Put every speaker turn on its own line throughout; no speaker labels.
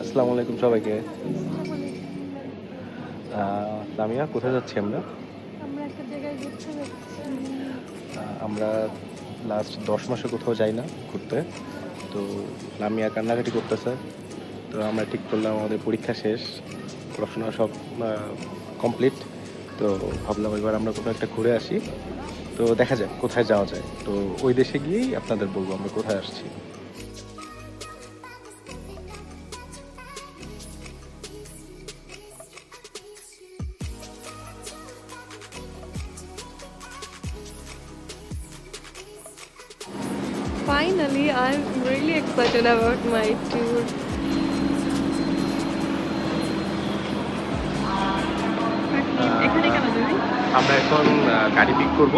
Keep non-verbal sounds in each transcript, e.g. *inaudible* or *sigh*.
আসসালামু আলাইকুম সবাইকে। আহ, কোথায় যাচ্ছি আমরা?
আমরা
লাস্ট দশ মাসে কোথাও যাই না ঘুরতে। তো লামিয়া কান্নাকাটি করতেছে। তো আমরা ঠিক করলাম আমাদের পরীক্ষা শেষ। পড়াশোনা সব কমপ্লিট তো ভাবলাম এবার আমরা কোথাও একটা ঘুরে আসি। তো দেখা যাক কোথায় যাওয়া যায়। তো ওই দেশে গিয়েই আপনাদের বলব আমরা কোথায় আসছি।
Finally, I'm really excited about my tour.
আমরা এখন গাড়ি পিক করব।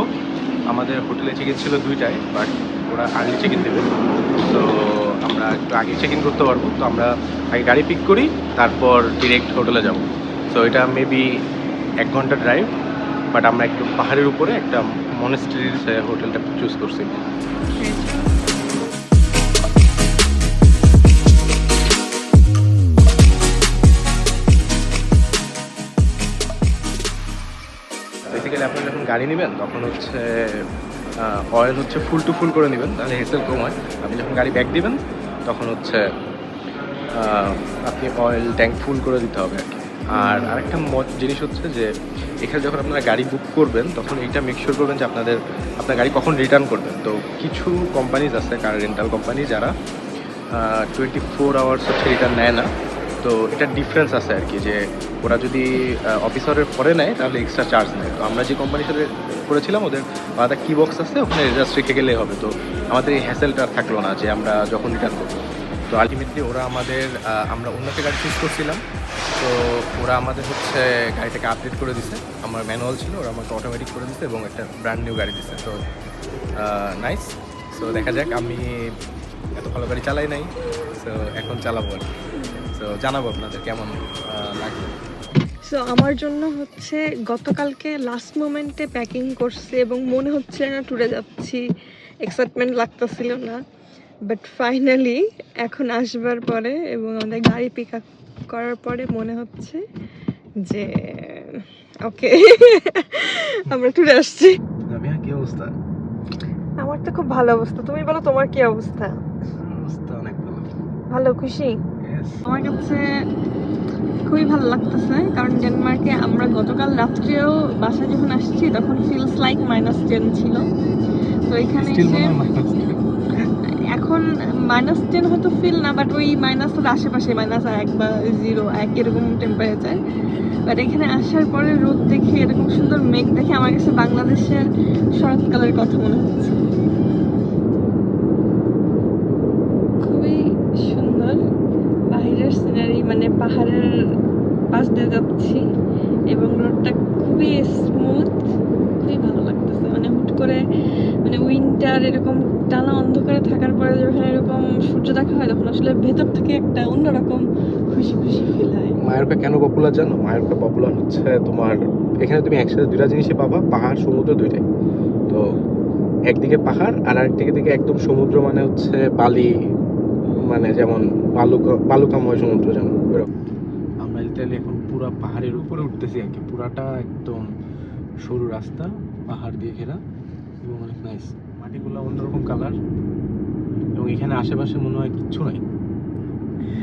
আমাদের হোটেলে চেক ইন ছিল দুইটায় বাট ওরা আর্লি চেক ইন দেবে। তো আমরা একটু আগে চেক ইন করতে পারব। তো আমরা আগে গাড়ি পিক করি, তারপর ডিরেক্ট হোটেলে যাব। তো এটা মেবি এক ঘণ্টা ড্রাইভ বাট আমরা একটু পাহাড়ের উপরে একটা মনেস্ট্রির হোটেলটা চুজ করছি। গাড়ি নেবেন, তখন হচ্ছে অয়েল হচ্ছে ফুল টু ফুল করে নেবেন, তাহলে হেসেল কম হয়। আপনি যখন গাড়ি ব্যাক দিবেন, তখন হচ্ছে আপনি অয়েল ট্যাঙ্ক ফুল করে দিতে হবে আর কি। আর আরেকটা জিনিস হচ্ছে যে, এখানে যখন আপনারা গাড়ি বুক করবেন, তখন এইটা মেকশোর করবেন যে আপনাদের, আপনার গাড়ি কখন রিটার্ন করবেন তো কিছু কোম্পানিজ আছে কার রেন্টাল কোম্পানি যারা টোয়েন্টি ফোর আওয়ার্স হচ্ছে রিটার্ন নেয় না। তো এটা ডিফারেন্স আছে আর কি যে ওরা যদি অফিসারের পরে নেয়, তাহলে এক্সট্রা চার্জ নেয়। তো আমরা যে কোম্পানির সাথে করেছিলাম, ওদের আলাদা কি বক্স আছে, ওখানে জাস্ট রেখে গেলে হবে। তো আমাদের এই হ্যাসেলটা থাকল না যে আমরা যখন রিটার্ন করব। তো আলটিমেটলি ওরা আমাদের আমরা অন্য একটা গাড়ি চুজ করছিলাম। তো ওরা আমাদের হচ্ছে গাড়িটাকে আপডেট করে দিছে। আমার ম্যানুয়াল ছিল, ওরা আমাকে অটোমেটিক করে দিছে এবং একটা ব্র্যান্ড নিউ গাড়ি দিছে। তো নাইস সো দেখা যাক, আমি এত ভালো গাড়ি চালাই নাই। সো এখন চালাবো আর সো জানাব আপনাদের কেমন লাগল।
সো আমার জন্য হচ্ছে গতকালকে লাস্ট মোমেন্টে প্যাকিং করছে এবং মনে হচ্ছে না ট্যুরে যাচ্ছি এক্সাইটমেন্ট লাগতেছিল না। বাট ফাইনালি এখন আসবার পরে এবং আমাদের গাড়ি পিক আপ করার পরে মনে হচ্ছে যে ওকে *laughs* আমরা ট্যুরে আসছি।
আমি কি অবস্থা?
আমার তো খুব ভালো অবস্থা। তুমি বলো তোমার কি অবস্থা?
অবস্থা অনেক ভালো।
ভালো খুশি. আমার কাছে খুবই ভালো লাগতেছে কারণ ডেনমার্কে আমরা গতকাল রাত্রেও বাসায় যখন আসছি তখন ফিলস লাইক মাইনাস টেন ছিল। তো এখানে এসে এখন মাইনাস টেন হয়তো ফিল না বাট ওই মাইনাসের আশেপাশে মাইনাস এক বা জিরো এক এরকম টেম্পারেচার বাট এখানে আসার পরে রোদ দেখে এরকম সুন্দর মেঘ দেখে আমার কাছে বাংলাদেশের শরৎকালের কথা মনে হচ্ছে খুবই সুন্দর বাইরের সিনারি মানে পাহাড়ের পাশ দিয়ে যাচ্ছি এবং রোডটা খুবই স্মুথ খুবই ভালো লাগতেছে মানে হুট করে মানে উইন্টার এরকম টানা অন্ধকারে থাকার পরে যখন এরকম সূর্য দেখা হয় তখন আসলে ভেতর থেকে একটা অন্যরকম খুশি খুশি ফিল হয়।
মায়োরকা কেন পপুলার জানো? মায়োরকা পপুলার হচ্ছে তোমার এখানে তুমি একসাথে দুইটা জিনিসই পাবা পাহাড় সমুদ্র দুইটাই। তো একদিকে পাহাড় আর আরেকদিকে দিকে একদম সমুদ্র মানে হচ্ছে বালি মানে যেমন বালুকা বালুকাময় সমুদ্র যেমন এরকম। আমরা ইতালি এখন পুরা পাহাড়ের উপরে উঠতেছি আর কি পুরাটা একদম সরু রাস্তা পাহাড় দিয়ে ঘেরা। এবং অনেক নাইস মাটিগুলো অন্যরকম কালার এবং এখানে আশেপাশে মনে হয় কিচ্ছু নাই।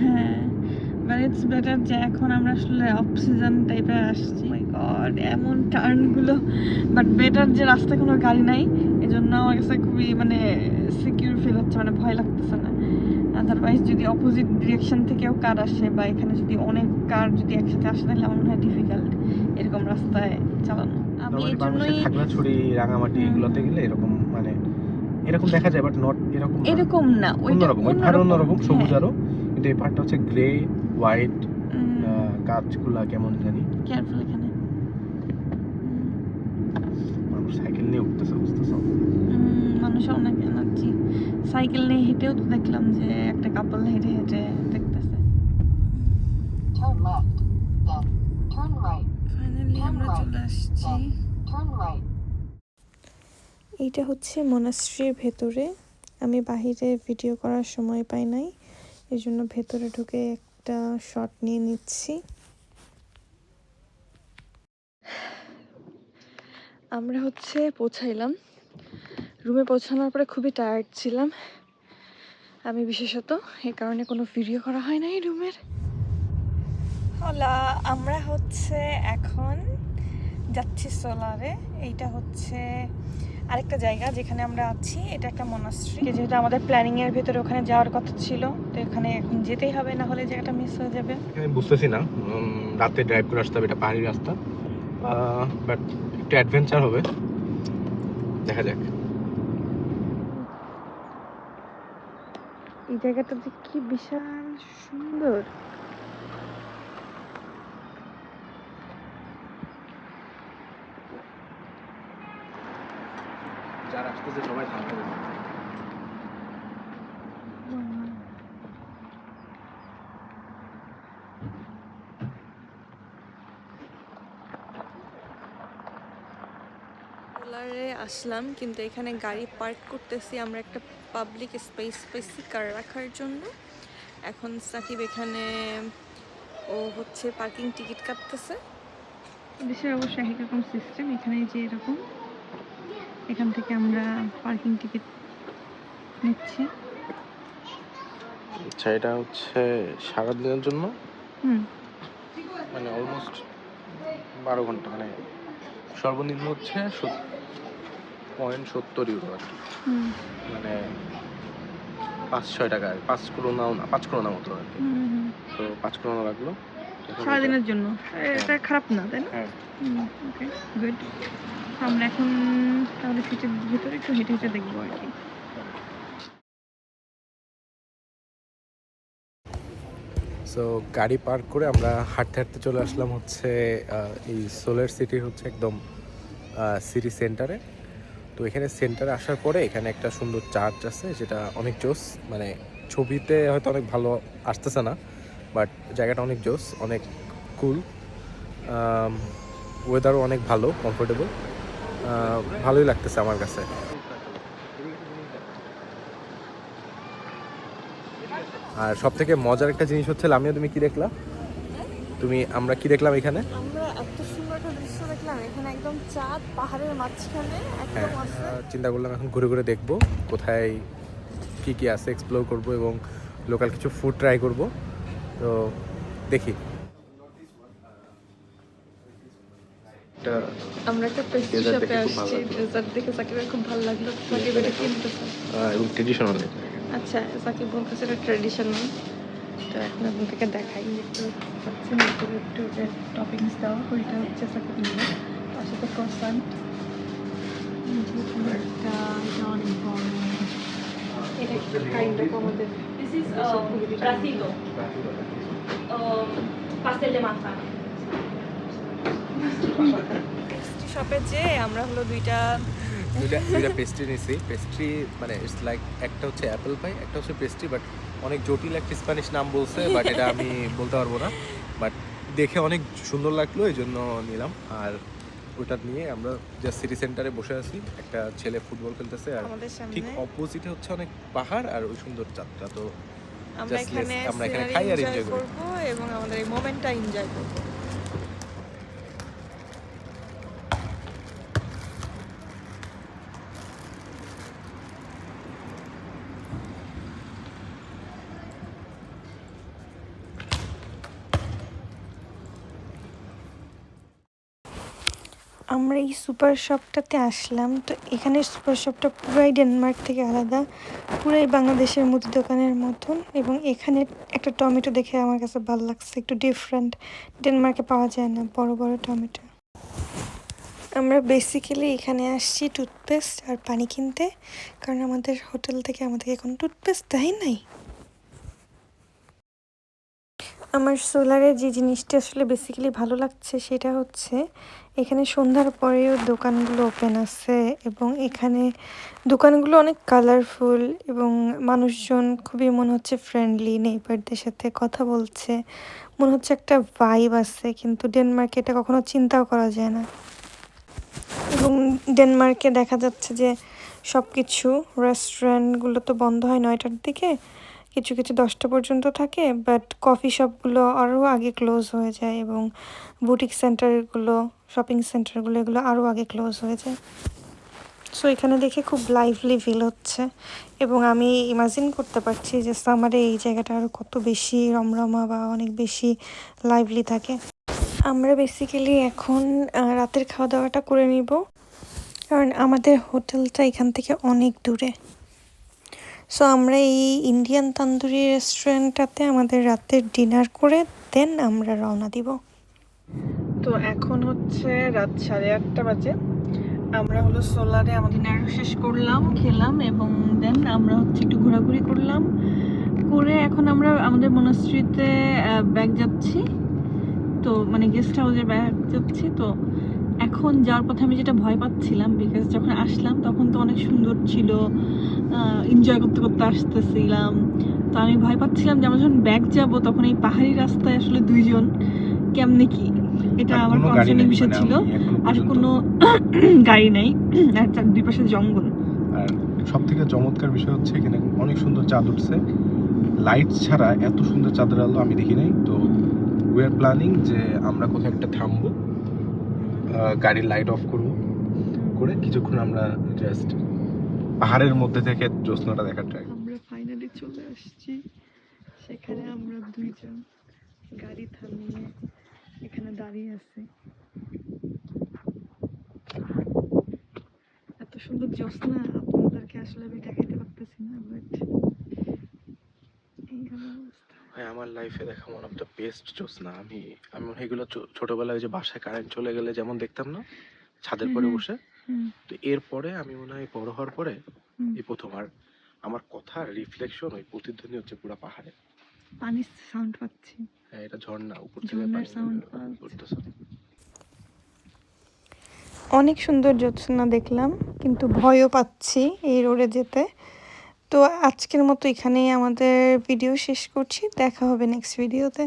হ্যাঁ। বাট ইটস বেটার যে এখন আমরা আসলে অফ সিজন টাইপের আসছি। মাই গড এমন টার্নগুলো। বাট বেটার যে রাস্তায় কোনো গাড়ি নাই এজন্য আমার কাছে খুবই মানে সিকিউর ফিল হচ্ছে মানে ভয় লাগতেছে না। আদারওয়াইজ যদি অপোজিট ডিরেকশন থেকেও কার আসে বা এখানে যদি অনেক কার যদি একসাথে আসে তাহলে আমার মনে হয় ডিফিকাল্ট এরকম রাস্তায় চালানো। আমি এই জন্যই
খাগড়াছড়ি রাঙামাটি এগুলোতে গেলে এরকম মানে এরকম দেখা যায় বাট নট এরকম না।
এরকম না ওইটা
অন্যরকম অন্যরকম সবুজ
হ্যাঁ।
আরও কিন্তু এই পাহাড়টা হচ্ছে গ্রে হোয়াইট গাছগুলা কেমন জানি।
কেয়ারফুল এখানে।
মানুষ সাইকেল নিয়ে উঠতেছে বুঝতেছ?
উম, মানুষ অনেক এনার্জি। সাইকেল নিয়ে হেঁটেও তো দেখলাম যে একটা কাপল হেঁটে হেঁটে দেখতেছে।
Turn left, then turn right,
finally আমরা চলে আসছি।
turn right.
এইটা হচ্ছে মনাস্ট্রির ভেতরে। আমি বাহিরে ভিডিও করার সময় পাই নাই। এই জন্য ভেতরে ঢুকে একটা শট নিয়ে নিচ্ছি। আমরা হচ্ছে পৌঁছাইলাম। রুমে পৌঁছানোর পরে খুবই টায়ার্ড ছিলাম। আমি বিশেষত এই কারণে কোনো ভিডিও করা হয় নাই রুমের। হলা আমরা হচ্ছে এখন যাচ্ছি সোলারে এইটা হচ্ছে আরেকটা জায়গা যেখানে আমরা আছি এটা একটা মনাস্ট্রি যেহেতু আমাদের প্ল্যানিং এর ভেতরে ওখানে যাওয়ার কথা ছিল তো এখানে এখন যেতেই হবে না হলে জায়গাটা মিস হয়ে যাবে।
আমি বুঝতেছি না। রাতে ড্রাইভ করে আসতে হবে এটা পাহাড়ি রাস্তা। বাট একটু অ্যাডভেঞ্চার হবে। দেখা যাক।
এই জায়গাটা যে কি বিশাল সুন্দর।
যারা আসতেছে সবাই থামতে
আসলাম কিন্তু এখানে গাড়ি পার্ক করতেছি আমরা একটা পাবলিক স্পেস পেয়েছি কার রাখার জন্য। এখন সাকিব এখানে ও হচ্ছে পার্কিং টিকিট কাটতেছে। দেশের অবশ্য এক রকম সিস্টেম এখানে যে এরকম। এখান থেকে আমরা পার্কিং টিকিট নিচ্ছি।
আচ্ছা এটা হচ্ছে সারাদিনের জন্য?
হুম।
মানে অলমোস্ট বারো ঘণ্টা মানে সর্বনিম্ন হচ্ছে পয়েন্ট সত্তর ইউরো আর কি। মানে পাঁচ ছয় টাকা। পাঁচ করোনাও না পাঁচ করোনা মতো আর কি। তো পাঁচ করোনা লাগল।
সারাদিনের জন্য। এটা খারাপ না তাই না?
হ্যাঁ।
ওকে গুড আমরা এখন তাহলে সিটের ভিতরে একটু হেঁটে হেঁটে দেখব আর কি।
সো গাড়ি পার্ক করে আমরা হাঁটতে হাঁটতে চলে আসলাম হচ্ছে আহ, এই সোলার সিটির হচ্ছে একদম সিটি সেন্টারে তো এখানে সেন্টারে আসার পরে এখানে একটা সুন্দর চার্চ আছে যেটা অনেক জোস মানে ছবিতে হয়তো অনেক ভালো আসতেছে না। বাট জায়গাটা অনেক জোস অনেক কুল ওয়েদারও অনেক ভালো কমফোর্টেবল ভালোই লাগতেছে আমার কাছে। আর সব থেকে মজার একটা জিনিস হচ্ছে লামিয়া তুমি কি দেখলা? তুমি আমরা কি দেখলাম এখানে?
আমরা এত সুন্দর একটা দৃশ্য দেখলাম এখানে একদম চাঁদ পাহাড়ের মাঝখানে
হ্যাঁ
একদম আছে
চিন্তা করলাম এখন ঘুরে ঘুরে দেখব কোথায় কি কি আছে এক্সপ্লোর করব এবং লোকাল কিছু ফুড ট্রাই করব। তো দেখি।
আমরা একটা পেস্ট্রি শপে আসছি। ডেজার্ট দেখে সাকিবের খুব ভালো লাগল। সাকিব এটা কিনতেছে
এবং ট্রেডিশনাল
আচ্ছা সাকিব বলতেছে এটা ট্রেডিশনাল তো এখন দেখাই একটু পাচ্ছেন একটু একটু টপিংস দেওয়া ওইটা হচ্ছে সাকিব নিয়ে তার সাথে ক্রসান্ট এটা এটা অনেক বড় এটা কাইন্ড অফ আমাদের
is um, bracito, um, pastel de manzana.
Pastry শপে যে আমরা হলো দুইটা
দুইটা দুইটা পেস্ট্রি নিছি। পেস্ট্রি মানে ইটস লাইক একটা হচ্ছে অ্যাপেল পাই একটা হচ্ছে পেস্ট্রি বাট অনেক জটিল একটা স্প্যানিশ নাম বলছে বাট এটা আমি বলতে পারব না। বাট দেখে অনেক সুন্দর লাগল এই জন্য নিলাম। আর ওটা নিয়ে আমরা জাস্ট সিটি সেন্টারে বসে আছি। একটা ছেলে ফুটবল খেলতেছে আর ঠিক অপোজিটে হচ্ছে অনেক পাহাড় আর ওই সুন্দর যাত্রা তো
আমরা এখানে
আমরা এখানে খাই আর এনজয়
করব এবং আমাদের এই মোমেন্টটা এনজয় করব। আমরা এই সুপার শপটাতে আসলাম। তো এখানে সুপার শপটা পুরাই ডেনমার্ক থেকে আলাদা। পুরাই বাংলাদেশের মুদি দোকানের মতন এবং এখানে একটা টমেটো দেখে আমার কাছে ভালো লাগছে। একটু ডিফারেন্ট ডেনমার্কে পাওয়া যায় না, বড় বড় টমেটো। আমরা বেসিক্যালি এখানে আসছি টুথপেস্ট আর পানি কিনতে। কারণ আমাদের হোটেল থেকে আমাদেরকে এখন টুথপেস্ট দেয় নাই। আমার সোলারে যে জিনিসটা আসলে বেসিক্যালি ভালো লাগছে সেটা হচ্ছে এখানে সন্ধ্যার পরেও দোকানগুলো ওপেন আছে এবং এখানে দোকানগুলো অনেক কালারফুল এবং মানুষজন খুবই মনে হচ্ছে ফ্রেন্ডলি নেইবারদের সাথে কথা বলছে, মনে হচ্ছে একটা ভাইব আছে কিন্তু ডেনমার্কে এটা কখনো চিন্তাও করা যায় না। এবং ডেনমার্কে দেখা যাচ্ছে যে সব কিছু রেস্টুরেন্টগুলো তো বন্ধ হয় নয়টার দিকে কিছু কিছু দশটা পর্যন্ত থাকে বাট কফি শপগুলো আরও আগে ক্লোজ হয়ে যায় এবং বুটিক সেন্টারগুলো শপিং সেন্টারগুলো এগুলো আরও আগে ক্লোজ হয়ে যায়। সো এখানে দেখে খুব লাইভলি ফিল হচ্ছে এবং আমি ইমাজিন করতে পারছি যে সামারে এই জায়গাটা আরও কত বেশি রমরমা বা অনেক বেশি লাইভলি থাকে। আমরা বেসিক্যালি এখন রাতের খাওয়া দাওয়াটা করে নিব। কারণ আমাদের হোটেলটা এখান থেকে অনেক দূরে। সো আমরা এই ইন্ডিয়ান তান্দুরি রেস্টুরেন্টটাতে আমাদের রাতের ডিনার করে দেন আমরা রওনা দিব। তো এখন হচ্ছে রাত সাড়ে আটটা বাজে। আমরা হলো সোলারে আমাদের ডিনার শেষ করলাম, খেলাম এবং দেন আমরা হচ্ছে একটু ঘোরাঘুরি করলাম। করে এখন আমরা আমাদের মনাস্ট্রিতে ব্যাগ যাচ্ছি। তো মানে গেস্ট হাউসে ব্যাগ যাচ্ছি, তো এখন যাওয়ার পথে আমি যেটা ভয় পাচ্ছিলাম বিকজ যখন আসলাম তখন তো অনেক সুন্দর ছিল এনজয় করতে করতে আসতেছিলাম। তো আমি ভয় পাচ্ছিলাম যে আমরা যখন ব্যাগ যাব তখন এই পাহাড়ি রাস্তায় আসলে দুইজন কেমনে কি? এটা আমার কনসার্নের বিষয় ছিল। আর কোনো গাড়ি নাই। আর তার *clears throat* *clears throat* দুই পাশে জঙ্গল।
আর সব থেকে চমৎকার বিষয় হচ্ছে এখানে অনেক সুন্দর চাঁদ উঠছে। লাইট ছাড়া এত সুন্দর চাঁদের আলো আমি দেখি নাই। তো উই আর প্ল্যানিং যে আমরা কোথাও একটা থামবো। গাড়ির লাইট অফ করব। করে কিছুক্ষণ আমরা জাস্ট পাহাড়ের মধ্যে থেকে জ্যোৎস্নাটা দেখার ট্রাই
আমরা ফাইনালি চলে আসছি। সেখানে আমরা দুইজন গাড়ি থামিয়ে এখানে দাঁড়িয়ে আছি। এত সুন্দর জ্যোৎস্না, আপনাদেরকে আসলে আমি দেখাইতে পারতেছি না বাট এই হলো
ভাই আমার লাইফে দেখা ওয়ান অফ দ্য বেস্ট জ্যোৎস্না আমি আমি এগুলো ছোটবেলায় ওই যে বাসায় কারেন্ট চলে গেলে যেমন দেখতাম না ছাদের পরে বসে তো এরপরে আমি মনে হয় বড় হওয়ার পরে। এই প্রথম আর আমার কথার রিফ্লেকশন ওই প্রতিধ্বনি হচ্ছে পুরো পাহাড়ে
পানির সাউন্ড পাচ্ছি
হ্যাঁ এটা ঝর্ণা উপর থেকে পানি
sound
পড়তেছে। পড়তেছে।
অনেক সুন্দর জ্যোৎস্না দেখলাম কিন্তু ভয়ও পাচ্ছি এই রোডে যেতে তো আজকের মতো এখানেই আমাদের ভিডিও শেষ করছি। দেখা হবে নেক্সট ভিডিওতে